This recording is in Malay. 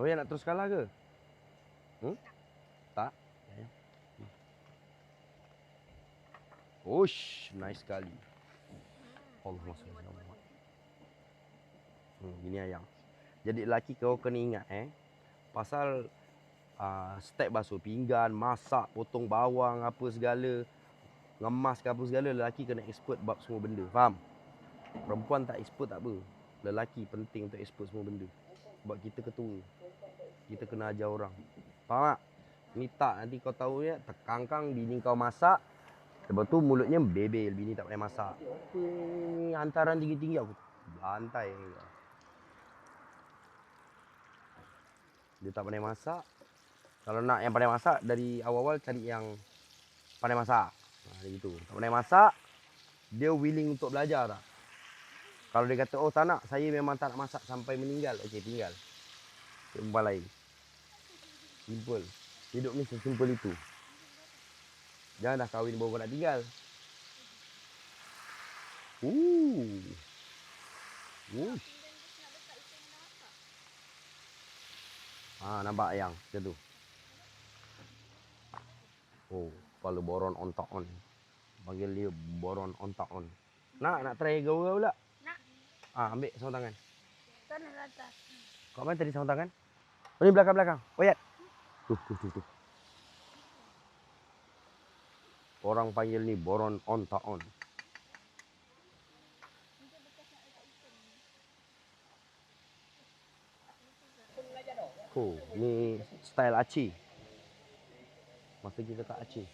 Oh ya nak terus kalah ke? Hmm? Tak. Ush, nice sekali. Allah SWT. Hmm, gini ayam. Jadi lelaki kau kena ingat eh. Pasal uh, step basuh pinggan, masak, potong bawang, apa segala. Ngemas ke apa segala, lelaki kena expert bab semua benda. Faham? Perempuan tak expert tak apa. Lelaki penting untuk expert semua benda. Sebab kita ketua. Kita kena ajar orang. Faham tak? Ni tak nanti kau tahu ya, tekangkang bini kau masak. Lepas tu mulutnya bebel, bini tak pandai masak. Ni hantaran tinggi-tinggi aku. Bantai. Dia tak pandai masak. Kalau nak yang pandai masak dari awal-awal cari yang pandai masak. Ha, gitu. Tak pandai masak, dia willing untuk belajar tak? Kalau dia kata, oh tak nak, saya memang tak nak masak sampai meninggal. Okey, tinggal. Perempuan lain. Simple. Hidup ni sesimpel itu. Jangan dah kahwin baru nak tinggal. Ooh. Wush. Ha, nampak yang macam tu. Oh, kepala boron on tak on. Panggil dia boron on tak on. Nak nak try gaul pula? Ah, ambil sarung tangan. Sana atas. Kau mana tadi sarung tangan? Oh, ni belakang-belakang. Oyat. Tuh, tuh, tuh, tuh. Orang panggil ni boron on tak on. Oh, ni style Aceh. Masa kita tak Aceh.